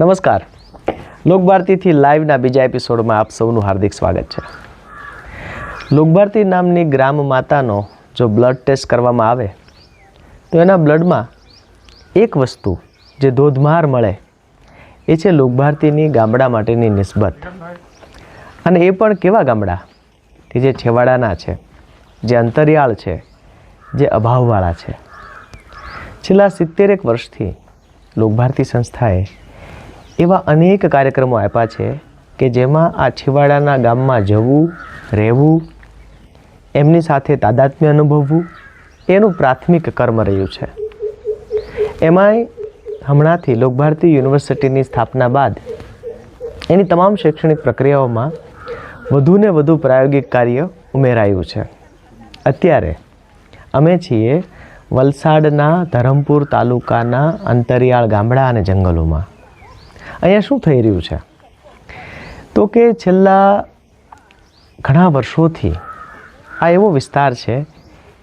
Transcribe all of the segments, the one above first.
નમસ્કાર. લોકભારતીથી લાઈવના બીજા એપિસોડમાં આપ સૌનું હાર્દિક સ્વાગત છે. લોકભારતી નામની ગ્રામ માતાનો જો બ્લડ ટેસ્ટ કરવામાં આવે, તો એના બ્લડમાં એક વસ્તુ જે ધોધમાર મળે, એ છે લોકભારતીની ગામડા માટેની નિસ્બત. અને એ પણ કેવા ગામડા? કે જે છેવાડાના છે, જે અંતરિયાળ છે, જે અભાવવાળા છે. છેલ્લા સિત્તેરેક વર્ષથી લોકભારતી સંસ્થાએ એવા અનેક કાર્યક્રમો આપ્યા છે કે જેમાં આ છેવાડાના ગામમાં જવું, રહેવું, એમની સાથે તાદાત્મ્ય અનુભવવું, એનું પ્રાથમિક કર્મ રહ્યું છે. એમાંય હમણાંથી લોકભારતી યુનિવર્સિટીની સ્થાપના બાદ એની તમામ શૈક્ષણિક પ્રક્રિયાઓમાં વધુને વધુ પ્રાયોગિક કાર્ય ઉમેરાયું છે. અત્યારે અમે છીએ વલસાડના ધરમપુર તાલુકાના અંતરિયાળ ગામડા અને જંગલોમાં. અહીંયા શું થઈ રહ્યું છે? તો કે છેલ્લા ઘણા વર્ષોથી આ એવો વિસ્તાર છે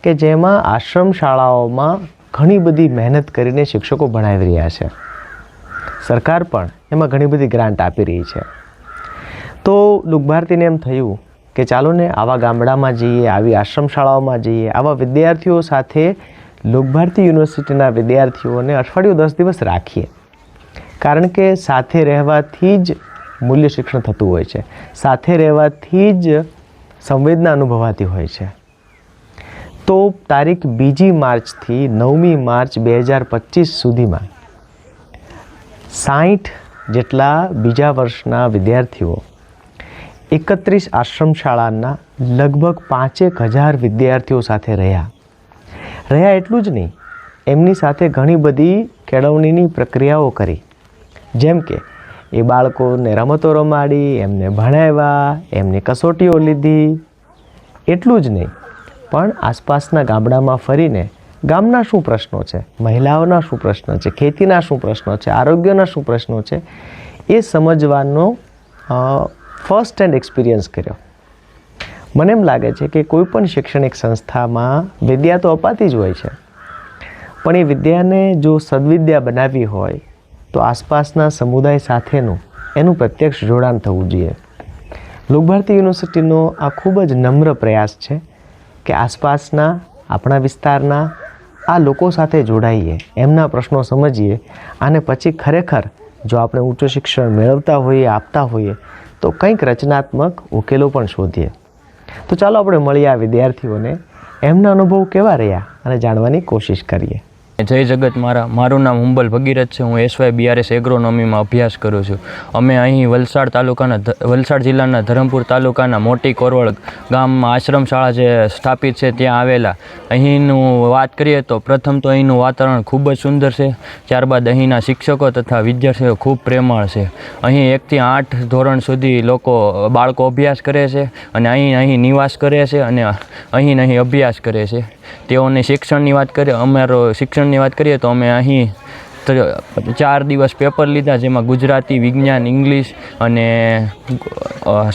કે જેમાં આશ્રમ શાળાઓમાં ઘણી બધી મહેનત કરીને શિક્ષકો ભણાવી રહ્યા છે. સરકાર પણ એમાં ઘણી બધી ગ્રાન્ટ આપી રહી છે. તો લુકભારતીને એમ થયું કે ચાલો ને આવા ગામડામાં જઈએ, આવી આશ્રમ શાળાઓમાં જઈએ, આવા વિદ્યાર્થીઓ સાથે લોકભારતી યુનિવર્સિટીના વિદ્યાર્થીઓને અઠવાડિયું દસ દિવસ રાખીએ. કારણ કે સાથે રહેવાથી જ મૂલ્ય શિક્ષણ થતું હોય છે. સાથે રહેવાથી જ સંવેદના અનુભવાતી હોય છે. તો તારીખ બીજી માર્ચથી નવમી માર્ચ બે હજાર પચીસ સુધીમાં સાઠ જેટલા બીજા વર્ષના વિદ્યાર્થીઓ એકત્રીસ આશ્રમ શાળાના લગભગ પાંચેક હજાર વિદ્યાર્થીઓ સાથે રહ્યા. રહ્યા એટલું જ નહીં, એમની સાથે ઘણી બધી કેળવણીની પ્રક્રિયાઓ કરી. જેમ કે, એ બાળકોને રમતો રમાડી, એમને ભણાવ્યા, એમની કસોટીઓ લીધી. એટલું જ નહીં, પણ આસપાસના ગામડામાં ફરીને ગામના શું પ્રશ્નો છે, મહિલાઓના શું પ્રશ્નો છે, ખેતીના શું પ્રશ્નો છે, આરોગ્યના શું પ્રશ્નો છે, એ સમજવાનો ફર્સ્ટ હેન્ડ એક્સપિરિયન્સ કર્યો. મને એમ લાગે છે કે કોઈ પણ શૈક્ષણિક સંસ્થામાં વિદ્યા તો અપાતી જ હોય છે, પણ એ વિદ્યાને જો સદવિદ્યા બનાવી હોય તો આસપાસના સમુદાય સાથેનું એનું પ્રત્યક્ષ જોડાણ થવું જોઈએ. લોકભારતી યુનિવર્સિટીનો આ ખૂબ જ નમ્ર પ્રયાસ છે કે આસપાસના, આપણા વિસ્તારના, આ લોકો સાથે જોડાઈએ, એમના પ્રશ્નો સમજીએ અને પછી ખરેખર જો આપણે ઉચ્ચ શિક્ષણ મેળવતા હોઈએ, આપતા હોઈએ, તો કંઈક રચનાત્મક ઉકેલો પણ શોધીએ. તો ચાલો આપણે મળીએ આ વિદ્યાર્થીઓને, એમના અનુભવ કેવા રહ્યા અને જાણવાની કોશિશ કરીએ. જય જગત મારા, મારું નામ હુંબલ ભગીરથ છે, હું એસવાય બીઆરએસ એગ્રોનોમીમાં અભ્યાસ કરું છું. અમે અહીં વલસાડ તાલુકાના વલસાડ જિલ્લાના ધરમપુર તાલુકાના મોટી કોરવળ ગામમાં આશ્રમ શાળા જે સ્થાપિત છે, ત્યાં આવેલા. અહીંનું વાત કરીએ તો પ્રથમ તો અહીંનું વાતાવરણ ખૂબ જ સુંદર છે, ત્યારબાદ અહીંના શિક્ષકો તથા વિદ્યાર્થીઓ ખૂબ પ્રેમાળ છે. અહીં એકથી આઠ ધોરણ સુધી લોકો, બાળકો અભ્યાસ કરે છે અને અહીં અહીં નિવાસ કરે છે અને અહીં અહીં અભ્યાસ કરે છે. તેઓને શિક્ષણની વાત કરીએ, અમારો શિક્ષણની વાત કરીએ તો અમે અહીં ચાર દિવસ પેપર લીધા, જેમાં ગુજરાતી વિજ્ઞાન, ઇંગ્લિશ અને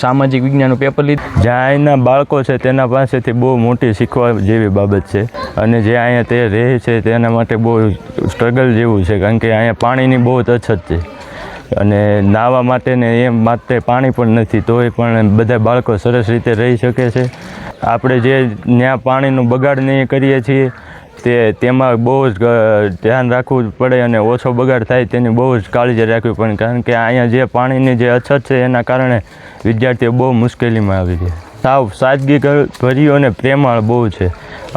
સામાજિક વિજ્ઞાનનું પેપર લીધું. જ્યાં અહીંના બાળકો છે તેના પાસેથી બહુ મોટી શીખવા જેવી બાબત છે. અને જે અહીંયા તે રહે છે તેના માટે બહુ સ્ટ્રગલ જેવું છે, કારણ કે અહીંયા પાણીની બહુ અછત છે. અને નાહવા માટે ને એમ માટે પાણી પણ નથી, તોય પણ બધા બાળકો સરસ રીતે રહી શકે છે. આપણે જે ત્યાં પાણીનું બગાડ નહીં કરીએ છીએ, તે તેમાં બહુ જ ધ્યાન રાખવું પડે અને ઓછો બગાડ થાય તેની બહુ જ કાળજી રાખવી પડે. કારણ કે અહીંયા જે પાણીની જે અછત છે એના કારણે વિદ્યાર્થીઓ બહુ મુશ્કેલીમાં આવી છે સાવ સાદગી ભર્યું અને પ્રેમાળ બહુ છે.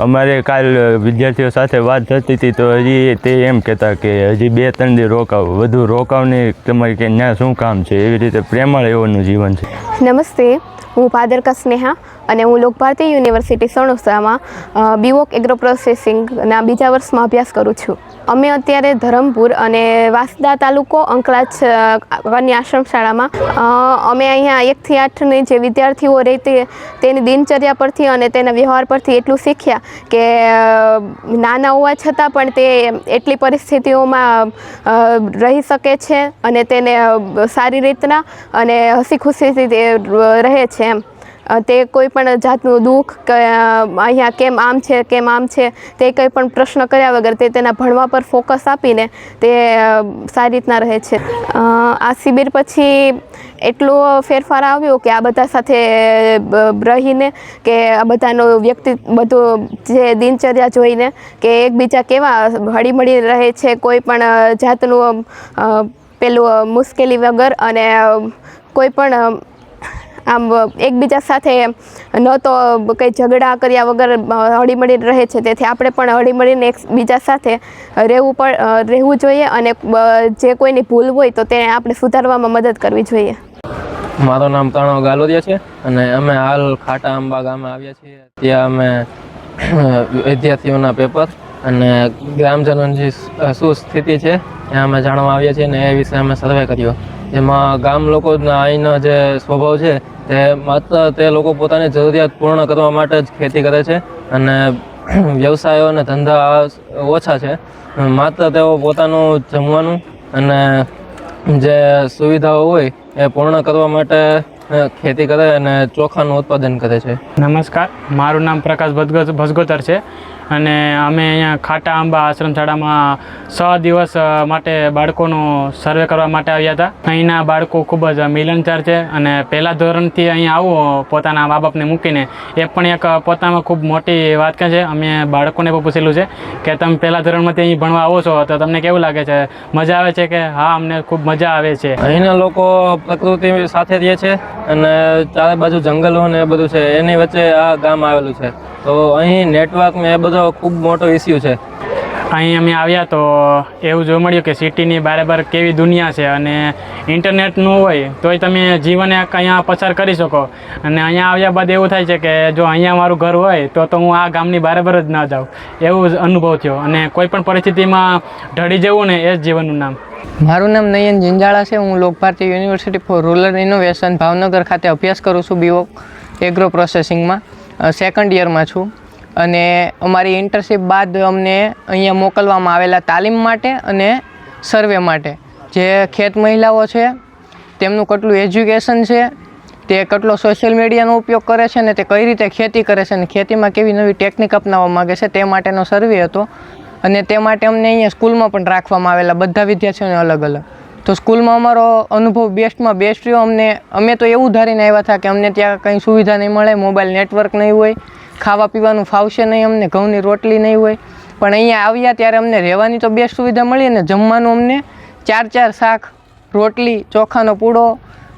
અમારે કાલ વિદ્યાર્થીઓ સાથે વાત થતી હતી તો હજી તે એમ કહેતા કે હજી બે ત્રણ દી રોકાવ, વધુ રોકાવને તમારી કે ત્યાં શું કામ છે? એવી રીતે પ્રેમાળ એવોનું જીવન છે. નમસ્તે, હું પાદરકા સ્નેહા અને હું લોકભારતી યુનિવર્સિટી સણોસરામાં બીવોક એગ્રો પ્રોસેસિંગના બીજા વર્ષમાં અભ્યાસ કરું છું. અમે અત્યારે ધરમપુર અને વાસદા તાલુકો અંકલાજ કન્યા આશ્રમ શાળામાં અમે અહીંયા એકથી આઠની જે વિદ્યાર્થીઓ રહેતી તેની દિનચર્યા પરથી અને તેના વ્યવહાર પરથી એટલું શીખ્યા કે નાના હોવા છતાં પણ તે એટલી પરિસ્થિતિઓમાં રહી શકે છે અને તેને સારી રીતના અને હસી ખુશીથી રહે છે એમ. તે કોઈ પણ જાતનું દુઃખ કે અહીંયા કેમ આમ છે, કેમ આમ છે, તે કંઈ પણ પ્રશ્ન કર્યા વગર તે તેના ભણવા પર ફોકસ આપીને તે સારી રીતના રહે છે. આ શિબિર પછી એટલો ફેરફાર આવ્યો કે આ બધા સાથે રહીને કે આ બધાનો વ્યક્તિ, બધું જે દિનચર્યા જોઈને કે એકબીજા કેવા હળીમળી રહે છે, કોઈ પણ જાતનું પેલું મુશ્કેલી વગર અને કોઈ પણ આમ એકબીજા સાથે ન તો કંઈ ઝઘડા કર્યા વગર હળીમળી રહે છે. તેથી આપણે પણ હળીમળીને એકબીજા સાથે રહેવું પણ રહેવું જોઈએ અને જે કોઈની ભૂલ હોય તો તેને આપણે સુધારવામાં મદદ કરવી જોઈએ. મારું નામ પ્રણવ ગાલોદિયા છે અને અમે હાલ ખાટા આંબા ગામે આવ્યા છીએ. ત્યાં અમે વિદ્યાર્થીઓના પેપર અને ગ્રામજનોની શું સ્થિતિ છે, એ અમે જાણવા આવ્યા છીએ અને એ વિશે અમે સર્વે કર્યો. જેમાં ગામ લોકોના અહીંનો જે સ્વભાવ છે તે માત્ર તે લોકો પોતાની જરૂરિયાત પૂર્ણ કરવા માટે જ ખેતી કરે છે અને વ્યવસાયો અને ધંધા ઓછા છે. માત્ર તેઓ પોતાનું જમવાનું અને જે સુવિધાઓ હોય એ પૂર્ણ કરવા માટે ખેતી કરે અને ચોખાનું ઉત્પાદન કરે છે. નમસ્કાર. મારું નામ પ્રકાશ ભસગો ભસગોતર છે. અને અમે અહીંયા ખાટા આંબા આશ્રમશાળામાં છ દિવસ માટે બાળકોનો સર્વે કરવા માટે આવ્યા હતા. અહીંના બાળકો ખૂબ જ મિલનચાર છે અને પહેલાં ધોરણથી અહીંયા આવવું પોતાના મા બાપને મૂકીને. એ પણ એક પોતામાં ખૂબ મોટી વાત કહે છે. અમે બાળકોને પણ પૂછેલું છે કે તમે પહેલાં ધોરણમાંથી અહીં ભણવા આવો છો, તો તમને કેવું લાગે છે? મજા આવે છે કે હા, અમને ખૂબ મજા આવે છે? અહીંના લોકો પ્રકૃતિ સાથે રહે છે અને ચારે બાજુ જંગલો ને બધું છે. એની વચ્ચે આ ગામ આવેલું છે. તો અહીં નેટવર્ક ને એ બધો ખૂબ મોટો ઇસ્યુ છે. અહીં અમે આવ્યા તો એવું જોવા મળ્યું કે સિટીની બરાબર કેવી દુનિયા છે અને ઇન્ટરનેટનું હોય તોય તમે જીવન એક અહીંયા પસાર કરી શકો. અને અહીંયા આવ્યા બાદ એવું થાય છે કે જો અહીંયા મારું ઘર હોય તો તો હું આ ગામની બરાબર જ ના જાઉં. એવું જ અનુભવ થયો અને કોઈ પણ પરિસ્થિતિમાં ઢળી જવું ને એ જ જીવનનું નામ. મારું નામ નયન જિંજાળા છે. હું Lokbharti university for rural innovation Bhavnagar ખાતે અભ્યાસ કરું છું બીઓ એગ્રો પ્રોસેસિંગમાં સેકન્ડ યરમાં છું. અને અમારી ઇન્ટર્નશીપ બાદ અમને અહીંયા મોકલવામાં આવેલા તાલીમ માટે અને સર્વે માટે. જે ખેત મહિલાઓ છે, તેમનું કેટલું એજ્યુકેશન છે, તે કેટલો સોશિયલ મીડિયાનો ઉપયોગ કરે છે અને તે કઈ રીતે ખેતી કરે છે અને ખેતીમાં કેવી નવી ટેકનિક અપનાવવા માગે છે તે માટેનો સર્વે હતો. અને તે માટે અમને અહીંયા સ્કૂલમાં પણ રાખવામાં આવેલા બધા વિદ્યાર્થીઓને અલગ અલગ તો સ્કૂલમાં અમારો અનુભવ બેસ્ટમાં બેસ્ટ રહ્યો. અમને, અમે તો એવું ધારીને આવ્યા હતા કે અમને ત્યાં કંઈ સુવિધા નહીં મળે, મોબાઈલ નેટવર્ક નહીં હોય, ખાવા પીવાનું ફાવશે નહીં અમને, ઘઉંની રોટલી નહીં હોય. પણ અહીંયા આવ્યા ત્યારે અમને રહેવાની તો બેસ્ટ સુવિધા મળી અને જમવાનું અમને ચાર ચાર શાક, રોટલી, ચોખાનો પૂડો,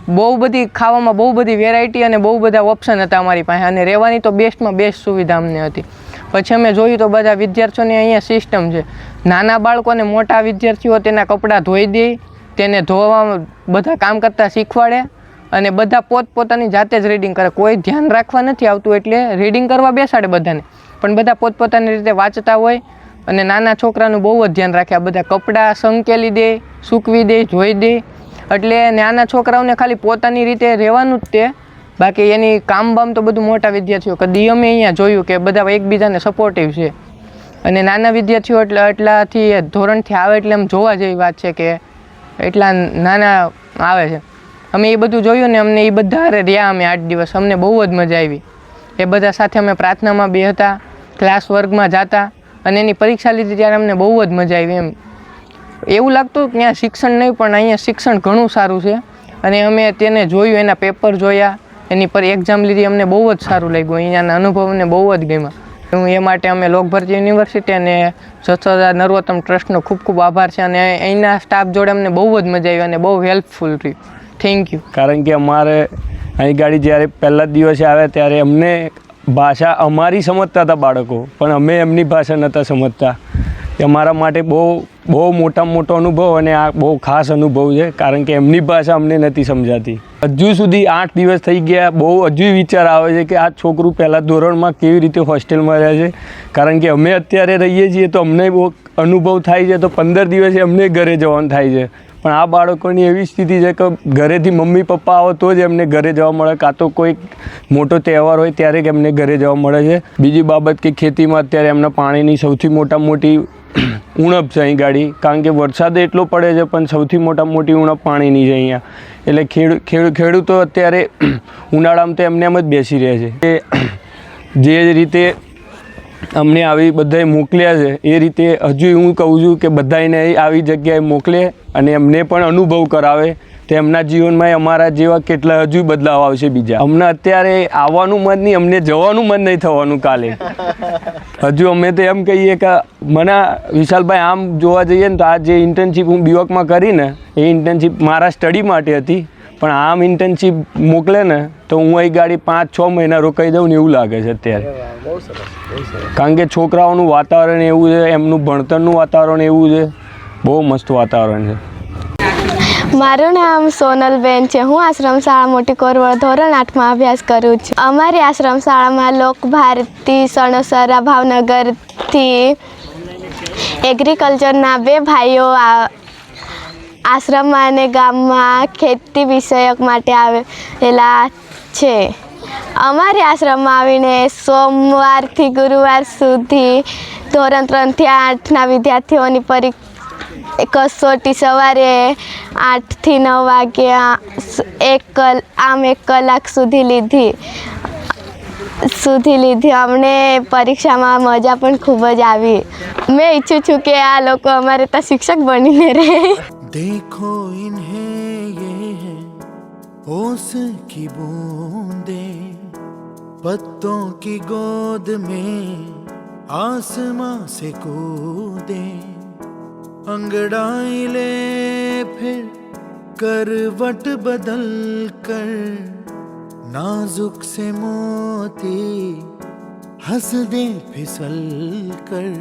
બહુ બધી ખાવામાં બહુ બધી વેરાયટી અને બહુ બધા ઓપ્શન હતા અમારી પાસે અને રહેવાની તો બેસ્ટમાં બેસ્ટ સુવિધા અમને હતી. પછી અમે જોયું તો બધા વિદ્યાર્થીઓની અહીંયા સિસ્ટમ છે. નાના બાળકો અને મોટા વિદ્યાર્થીઓ તેના કપડાં ધોઈ દે તેને ધોવા બધા કામ કરતાં શીખવાડે અને બધા પોતપોતાની જાતે જ રીડિંગ કરે. કોઈ ધ્યાન રાખવા નથી આવતું એટલે રીડિંગ કરવા બેસાડે બધાને. પણ બધા પોતપોતાની રીતે વાંચતા હોય અને નાના છોકરાનું બહુ જ ધ્યાન રાખે. આ બધા કપડાં સંકેલી દે, સૂકવી દે જોઈ દે. એટલે નાના છોકરાઓને ખાલી પોતાની રીતે રહેવાનું જ તે. બાકી એની કામ બામ તો બધું મોટા વિદ્યાર્થીઓ. કદી અમે અહીંયા જોયું કે બધા એકબીજાને સપોર્ટિવ છે. અને નાના વિદ્યાર્થીઓ એટલે એટલાથી ધોરણથી આવે એટલે એમ જોવા જેવી વાત છે કે એટલા નાના આવે છે. અમે એ બધું જોયું ને અમને એ બધા હારે રહ્યા અમે આઠ દિવસ. અમને બહુ જ મજા આવી. એ બધા સાથે અમે પ્રાર્થનામાં બે હતા ક્લાસ વર્ગમાં જતા અને એની પરીક્ષા લીધી ત્યારે અમને બહુ જ મજા આવી એમ. એવું લાગતું કે ત્યાં શિક્ષણ નહીં, પણ અહીંયા શિક્ષણ ઘણું સારું છે. અને અમે તેને જોયું, એના પેપર જોયા, એની પર એક્ઝામ લીધી, અમને બહુ જ સારું લાગ્યું. અહીંયાના અનુભવ અમને બહુ જ ગમ્યા. હું એ માટે અમે લોકભરતી યુનિવર્સિટી અને જથ્થાદાર નરોત્તમ ટ્રસ્ટનો ખૂબ ખૂબ આભાર છે અને અહીંના સ્ટાફ જોડે અમને બહુ જ મજા આવી અને બહુ હેલ્પફુલ રહ્યું. થેન્ક યુ કારણ કે અમારે અહીં ગાડી જ્યારે પહેલા દિવસે આવે ત્યારે અમને ભાષા અમારી સમજતા હતા બાળકો, પણ અમે એમની ભાષા નહોતા સમજતા. એ અમારા માટે બહુ બહુ મોટામાં મોટો અનુભવ અને આ બહુ ખાસ અનુભવ છે, કારણ કે એમની ભાષા અમને નથી સમજાતી. હજુ સુધી આઠ દિવસ થઈ ગયા, બહુ હજુ વિચાર આવે છે કે આ છોકરું પહેલાં ધોરણમાં કેવી રીતે હોસ્ટેલમાં રહે છે, કારણ કે અમે અત્યારે રહીએ છીએ તો અમને બહુ અનુભવ થાય છે, તો પંદર દિવસે અમને ઘરે જવાનું થાય છે. પણ આ બાળકોની એવી સ્થિતિ છે કે ઘરેથી મમ્મી, પપ્પા આવે તો જ એમને ઘરે જવા મળે. કાં તો કોઈ મોટો તહેવાર હોય ત્યારે જ એમને ઘરે જવા મળે છે. બીજી બાબત કે ખેતીમાં અત્યારે એમને પાણીની સૌથી મોટા મોટી ઉણપ છે અહીં ગાડી. કારણ કે વરસાદ એટલો પડે છે, પણ સૌથી મોટા મોટી ઉણપ પાણીની છે અહીંયા. એટલે ખેડ ખેડ, ખેડૂતો અત્યારે ઉનાળામાં તો એમને એમ જ બેસી રહે છે કે જે રીતે અમને આવી બધાએ મોકલ્યા છે. એ રીતે હજુ હું કહું છું કે બધાને આવી જગ્યાએ મોકલે અને અમને પણ અનુભવ કરાવે. તો એમના જીવનમાં અમારા જેવા કેટલા હજુ બદલાવ આવશે બીજા. અમને અત્યારે આવવાનું મન નહીં, અમને જવાનું મન નહીં થવાનું કાલે. હજુ અમે તો એમ કહીએ કે મને વિશાલભાઈ આમ જોવા જઈએ ને તો આ જે ઇન્ટર્નશીપ હું બીવકમાં કરીને, એ ઇન્ટર્નશીપ મારા સ્ટડી માટે હતી. પણ આમ ઇન્ટર્નશીપ મોકલે ને તો હું અહીં ગાડી પાંચ છ મહિના રોકાઈ દઉં ને એવું લાગે છે અત્યારે. કારણ કે છોકરાઓનું વાતાવરણ એવું છે એમનું ભણતરનું વાતાવરણ એવું છે. બહુ મસ્ત વાતાવરણ છે. મારું નામ સોનલબેન છે. હું આશ્રમ શાળા મોટી કોરવડ ધોરણ આઠમાં અભ્યાસ કરું છું. અમારી આશ્રમ શાળામાં લોકભારતી સણોસરા ભાવનગરથી એગ્રીકલ્ચરના બે ભાઈઓ આ- આશ્રમમાં અને ગામમાં ખેતી વિષયક માટે આવેલા છે. અમારી આશ્રમમાં આવીને સોમવારથી ગુરુવાર સુધી ધોરણ ત્રણથી આઠના વિદ્યાર્થીઓની પરી, કસોટી સવારે આઠથી નવ વાગ્યા એક કલ, આમ એક કલાક સુધી લીધી. સુધી લીધી. અમને પરીક્ષામાં મજા પણ ખૂબ જ આવી. મેં ઈચ્છું છું કે આ લોકો અમારે ત્યાં શિક્ષક બનીને રહે. देखो इन्हें ये है ओस की बूंदे, पत्तों की गोद में आसमां से कूदे। अंगड़ाई ले फिर करवट बदल कर, नाजुक से मोती हंस दे फिसल कर।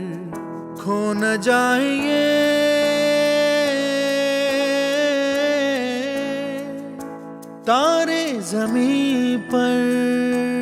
खो न जाए तारे जमीन पर